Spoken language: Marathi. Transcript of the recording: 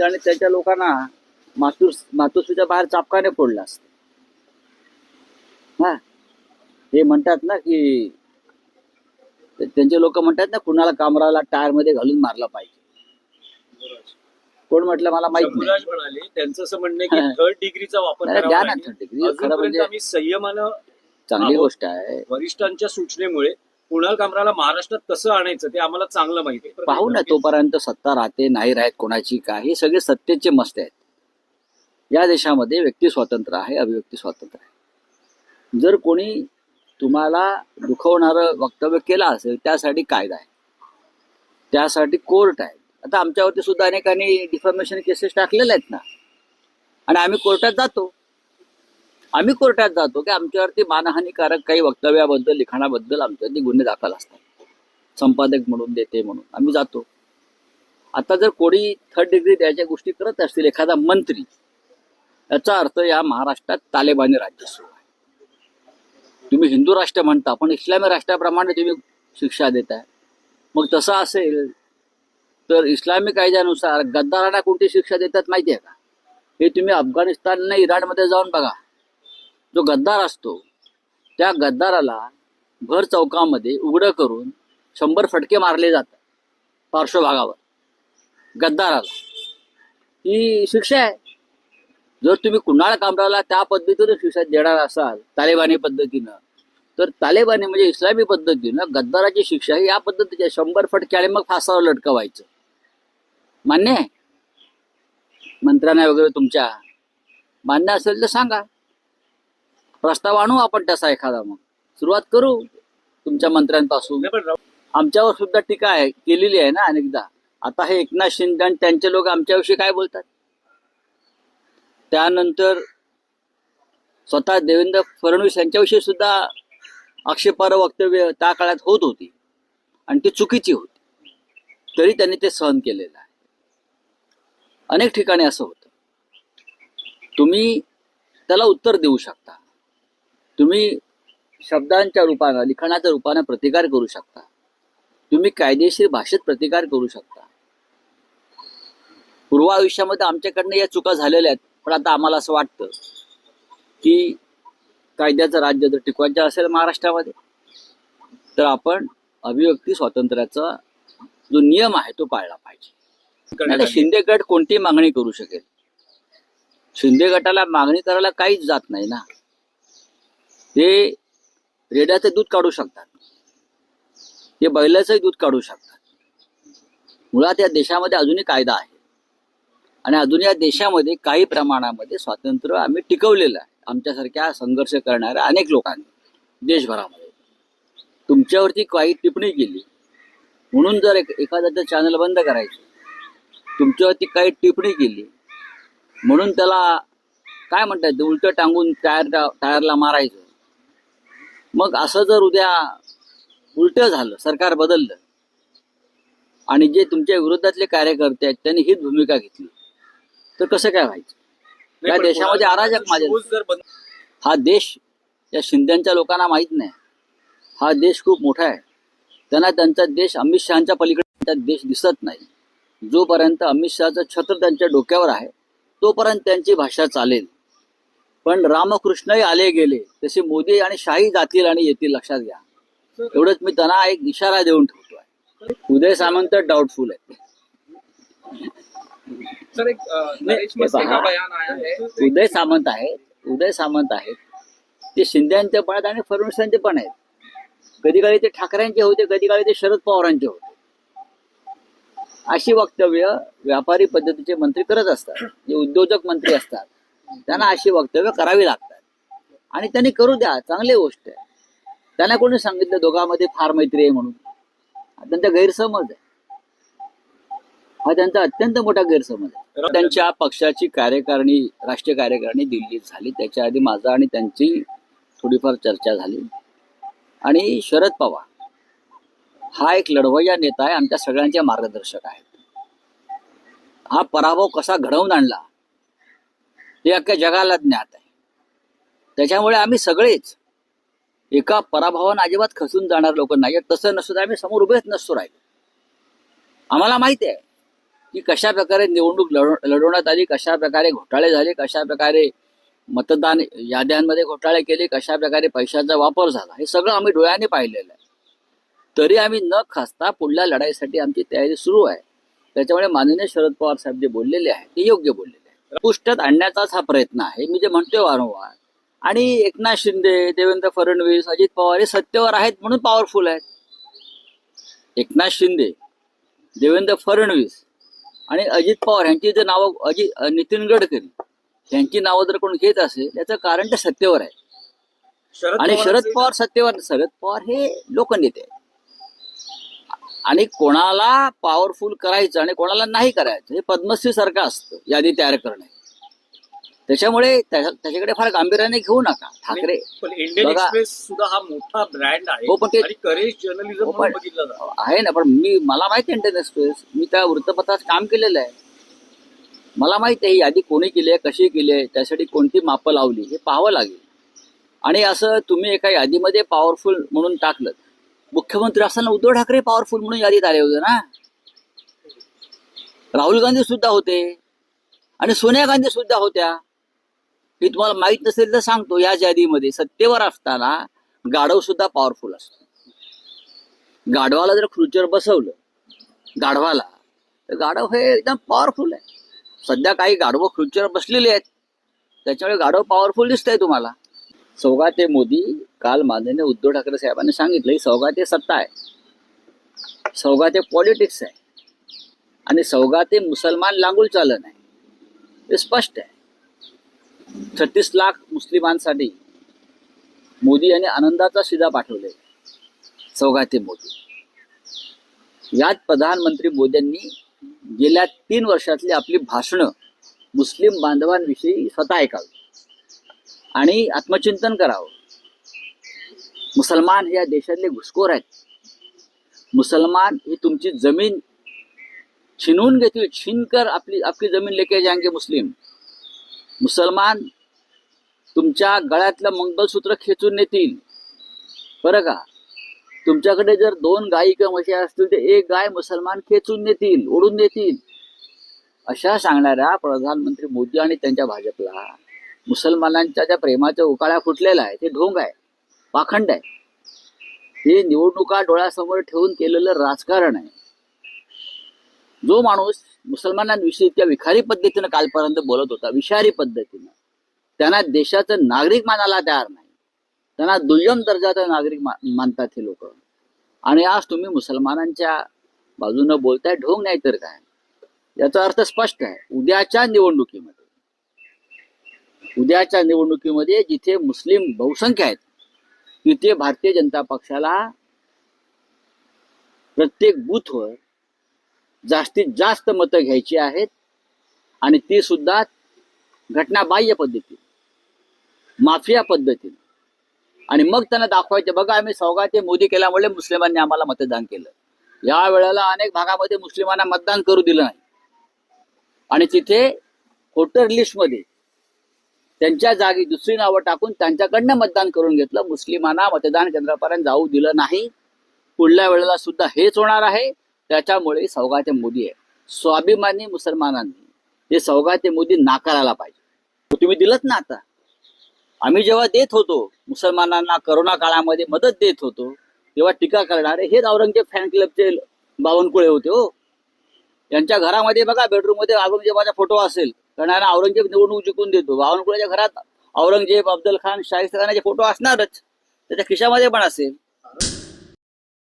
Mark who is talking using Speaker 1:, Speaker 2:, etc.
Speaker 1: आणि त्याच्या लोकांना मातूर मातोश्रीच्या बाहेर चापकाने फोडला असत हा हे म्हणतात ना की त्यांचे लोक म्हणतात ना कुणाला कामराला टायरमध्ये घालून मारला पाहिजे कोण म्हटलं मला माहीत नाही
Speaker 2: म्हणाले त्यांचं असं म्हणणं. की थर्ड डिग्रीचा वापर
Speaker 1: द्या ना. खरं
Speaker 2: अजूनपर्यंत
Speaker 1: म्हणजे-
Speaker 2: संयमानं
Speaker 1: चांगली. गोष्ट आहे
Speaker 2: वरिष्ठांच्या सूचनेमुळे कुणाल कामराला महाराष्ट्रात कसं आणायचं ते आम्हाला चांगलं माहिती आहे.
Speaker 1: पाहू ना तोपर्यंत सत्ता राहते नाही राहत कोणाची काय हे सगळे सत्तेचे मस्त आहेत. या देशामध्ये व्यक्ती स्वातंत्र्य आहे अभिव्यक्ती स्वातंत्र्य आहे. जर कोणी तुम्हाला दुखवणारं वक्तव्य केलं असेल त्यासाठी कायदा आहे. त्यासाठी कोर्ट आहे. आता आमच्यावरती सुद्धा अनेकांनी डिफॉर्मेशन केसेस टाकलेल्या आहेत ना. आणि आम्ही कोर्टात जातो. आम्ही कोर्टात जातो की आमच्यावरती मानहानिकारक काही वक्तव्याबद्दल लिखाणाबद्दल आमच्यावरती गुन्हे दाखल असतात. संपादक म्हणून देते म्हणून. आम्ही जातो. आता जर कोणी थर्ड डिग्री द्यायच्या गोष्टी करत असतील एखादा मंत्री याचा अर्थ या महाराष्ट्रात तालेबानी राज्य सुरू आहे. तुम्ही हिंदू राष्ट्र म्हणता पण इस्लामी राष्ट्राप्रमाणे तुम्ही शिक्षा देताय. मग तसं असेल तर इस्लामी कायद्यानुसार गद्दारांना कोणती शिक्षा देतात माहिती आहे का? हे तुम्ही अफगाणिस्तान इराणमध्ये जाऊन बघा. जो गद्दार असतो त्या गद्दाराला भर चौकामध्ये उघडं करून शंभर फटके मारले जातात पार्श्वभागावर. गद्दाराला. ही शिक्षा आहे. जर तुम्ही कुणाळ कामराला त्या पद्धतीनं शिक्षा देणार असाल तालेबानी पद्धतीनं तर तालेबानी म्हणजे इस्लामी पद्धतीनं गद्दाराची शिक्षा ही या पद्धतीची आहे. शंभर फटके आणि मग फासावर लटकवायचं. मान्य आहे? मंत्र्यांना वगैरे तुमच्या मान्य असेल तर सांगा. प्रस्ताव आणू आपण तसा एखादा मग. सुरुवात करू तुमच्या मंत्र्यांपासून. आमच्यावर सुद्धा टीका आहे केलेली आहे ना अनेकदा. आता हे एकनाथ शिंदे आणि त्यांचे लोक आमच्याविषयी काय बोलतात? त्यानंतर स्वतः देवेंद्र फडणवीस यांच्याविषयी सुद्धा आक्षेपार्ह वक्तव्य त्या काळात होत होती आणि ती चुकीची होती. तरी त्यांनी ते सहन केलेलं आहे. अनेक ठिकाणी असं होतं. तुम्ही त्याला उत्तर देऊ शकता. तुम्ही शब्दांच्या रूपानं लिखाणाच्या रूपानं प्रतिकार करू शकता. तुम्ही कायदेशीर भाषेत प्रतिकार करू शकता. पूर्व आयुष्यामध्ये आमच्याकडनं या चुका झालेल्या आहेत पण आता आम्हाला असं वाटतं की कायद्याचं राज्य जर टिकवायचं असेल महाराष्ट्रामध्ये तर आपण अभिव्यक्ती स्वातंत्र्याचा जो नियम आहे तो पाळला पाहिजे. शिंदे गट कोणती मागणी करू शकेल. शिंदे गटाला मागणी करायला काहीच जात नाही ना. ते रेड्याचं दूध काढू शकतात. ते बैलाचंही दूध काढू शकतात. मुळात या देशामध्ये अजूनही कायदा आहे. आणि अजून या देशामध्ये काही प्रमाणामध्ये स्वातंत्र्य आम्ही टिकवलेलं आहे. आमच्यासारख्या संघर्ष करणाऱ्या अनेक लोकांनी देशभरामध्ये. तुमच्यावरती काही टिप्पणी केली. म्हणून जर एक एखाद्याचं चॅनल बंद करायचं. तुमच्यावरती काही टिप्पणी केली. म्हणून त्याला काय म्हणतात? उलटं टांगून टायर टायरला मारायचं. मग असं जर उद्या उलट झालं सरकार बदललं आणि जे तुमच्या विरोधातले कार्यकर्ते आहेत त्यांनी हीच भूमिका घेतली तर कसं काय व्हायचं? या देशामध्ये अराजक माझ्या हा देश या शिंद्यांच्या लोकांना माहीत नाही. हा देश खूप मोठा आहे. त्यांना त्यांचा देश अमित शहाच्या पलीकडे त्यांचा देश दिसत नाही. जोपर्यंत अमित शहाचं छत्र त्यांच्या डोक्यावर आहे तोपर्यंत त्यांची भाषा चालेल. पण रामकृष्णही आले गेले. तसे मोदी आणि शाही जातील आणि येतील लक्षात घ्या. एवढंच मी त्यांना एक इशारा देऊन ठेवतोय. उदय सामंत डाऊटफुल आहे? उदय सामंत आहेत. उदय सामंत आहेत. ते शिंद्यांचे पण आहेत आणि फडणवीसांचे पण आहेत. कधी काळी ते ठाकरेंचे होते कधी काळी ते शरद पवारांचे होते. अशी वक्तव्य व्यापारी पद्धतीचे मंत्री करत असतात. जे उद्योजक मंत्री असतात. त्यांना अशी वक्तव्य करावी लागतात. आणि त्यांनी करू द्या चांगली गोष्ट आहे. त्यांना कोणी सांगितलं दोघांमध्ये फार मैत्री आहे म्हणून. त्यांचा गैरसमज आहे. हा त्यांचा अत्यंत मोठा गैरसमज आहे. त्यांच्या पक्षाची कार्यकारिणी राष्ट्रीय कार्यकारिणी दिल्लीत झाली. त्याच्या आधी माझा आणि त्यांची थोडीफार चर्चा झाली. आणि शरद पवार हा एक लढवय्या नेता आहे आमच्या सगळ्यांचे मार्गदर्शक आहेत. हा पराभव कसा घडवून आणला हे अख्ख्या जगाला ज्ञात आहे. त्याच्यामुळे आम्ही सगळेच एका पराभवानं अजिबात खचून जाणार लोक नाही. तसं नसून तर आम्ही समोर उभेच नसतो राहिलो. आम्हाला माहिती आहे की कशा प्रकारे निवडणूक लढव- लढवण्यात आली कशा प्रकारे घोटाळे झाले कशा प्रकारे मतदान याद्यांमध्ये घोटाळे केले कशा प्रकारे पैशाचा वापर झाला हे सगळं आम्ही डोळ्याने पाहिलेलं आहे. तरी आम्ही न खासता पुढल्या लढाईसाठी आमची तयारी सुरू आहे. त्याच्यामुळे माननीय शरद पवार साहेब जे बोललेले आहेत ते योग्य बोलले आहे पुष्टात आणण्याचाच हा प्रयत्न आहे. मी जे म्हणतोय वारंवार. आणि एकनाथ शिंदे देवेंद्र फडणवीस अजित पवार हे सत्तेवर आहेत म्हणून पॉवरफुल आहेत. एकनाथ शिंदे देवेंद्र फडणवीस आणि अजित पवार यांची जर नावं अजित नितीन गडकरी यांची नावं जर कोण घेत असेल याचं कारण ते सत्तेवर आहे. आणि शरद पवार सत्तेवर शरद पवार हे लोकनेते आहेत. आणि कोणाला पॉवरफुल करायचं आणि कोणाला नाही करायचं हे पद्मश्री सारखं असतं यादी तयार करणे. त्याच्यामुळे त्या- त्याच्याकडे फार गांभीर्याने घेऊ नका ठाकरे.
Speaker 2: सुद्धा हा मोठा ब्रँड आहे
Speaker 1: हो, पण ते-
Speaker 2: जर्नलिझम
Speaker 1: हो, आहे ना पण मी मला माहिती आहे इंडियन एक्सप्रेस मी त्या वृत्तपत्रात काम केलेलं आहे. मला माहिती आहे ही यादी कोणी केली आहे कशी केली आहे त्यासाठी कोणती मापं लावली हे पाहावं लागेल. आणि असं तुम्ही एका यादीमध्ये पॉवरफुल म्हणून टाकलं मुख्यमंत्री असताना उद्धव ठाकरे पॉवरफुल म्हणून यादीत आले होते ना? राहुल गांधी सुद्धा होते. आणि सोनिया गांधी सुद्धा होत्या. हे तुम्हाला माहीत नसेल तर सांगतो या यादीमध्ये सत्तेवर असताना गाढव सुद्धा पॉवरफुल असतो. गाढवाला जर खुर्चीवर बसवलं गाढवाला तर गाढव हे एकदम पॉवरफुल आहे. सध्या काही गाढवं खुर्चीवर बसलेले आहेत. त्याच्यामुळे गाढव पॉवरफुल दिसतंय तुम्हाला. सौगाते मोदी काल माननीय उद्धव ठाकरे साहेबांनी सांगितलं ही सौगाते सत्ता आहे. सौगाते पॉलिटिक्स आहे. आणि सौगाते मुसलमान लागूल चालन आहे. हे स्पष्ट आहे. छत्तीस लाख मुस्लिमांसाठी मोदी यांनी आनंदाचा शिदा पाठवले सौगाते मोदी. यात प्रधानमंत्री मोदींनी गेल्या तीन वर्षातली आपली भाषणं मुस्लिम बांधवांविषयी स्वतः ऐकावी. आणि आत्मचिंतन करावं. मुसलमान हे या देशातले घुसखोर आहेत. मुसलमान ही तुमची जमीन छिनवून घेतील छिनकर आपली आपली जमीन लेके जाएंगे मुस्लिम. मुसलमान तुमच्या गळ्यातलं मंगलसूत्र खेचून नेतील. बरं का? तुमच्याकडे जर दोन गायी किंवा म्हशी असतील तर एक गाय मुसलमान खेचून नेतील ओढून नेतील. अशा सांगणाऱ्या प्रधानमंत्री मोदी आणि त्यांच्या भाजपला मुसलमानांच्या ज्या प्रेमाच्या उकाळ्या फुटलेल्या आहे ते ढोंग आहे पाखंड आहे हे निवडणुका डोळ्यासमोर ठेवून केलेलं राजकारण आहे. जो माणूस मुसलमानांविषयी इतक्या विखारी पद्धतीनं कालपर्यंत बोलत होता विषारी पद्धतीनं त्यांना देशाचं नागरिक मानायला तयार नाही. त्यांना दुय्यम दर्जाचा नागरिक मानतात हे लोक. आणि आज तुम्ही मुसलमानांच्या बाजूनं बोलताय ढोंग नाही तर काय? याचा अर्थ स्पष्ट आहे. उद्याच्या निवडणुकीमध्ये उद्याच्या निवडणुकीमध्ये जिथे मुस्लिम बहुसंख्य आहेत तिथे भारतीय जनता पक्षाला प्रत्येक बूथवर जास्तीत जास्त मतं घ्यायची आहेत आणि ती सुद्धा घटनाबाह्य पद्धतीने माफिया पद्धतीने. आणि मग त्यांना दाखवायचे बघा आम्ही सौगाते मोदी केल्यामुळे मुस्लिमांनी आम्हाला मतदान केलं. या वेळेला अनेक भागामध्ये मुस्लिमांना मतदान करू दिलं नाही. आणि तिथे वोटर लिस्टमध्ये त्यांच्या जागी दुसरी नावं टाकून त्यांच्याकडनं मतदान करून घेतलं. मुस्लिमांना मतदान केंद्रापर्यंत जाऊ दिलं नाही. पुढल्या वेळेला सुद्धा हेच होणार आहे. त्याच्यामुळे सौगाते मोदी आहे. स्वाभिमानी मुसलमानांनी हे सौगाते मोदी नाकारायला पाहिजे. तुम्ही दिलत ना आता. आम्ही जेव्हा देत होतो मुसलमानांना करोना काळामध्ये मदत देत होतो तेव्हा टीका करणारे हेच औरंगजेब फॅन क्लबचे बावनकुळे होते हो. यांच्या घरामध्ये बघा बेडरूममध्ये औरंगजेबाचा फोटो असेल. कारण औरंगजेब निवडणूक जिंकून देतो. बावनकुळेच्या घरात औरंगजेब अफजल खान शाहिस्त खानाचे फोटो असणारच. त्याच्या खिशामध्ये पण असेल.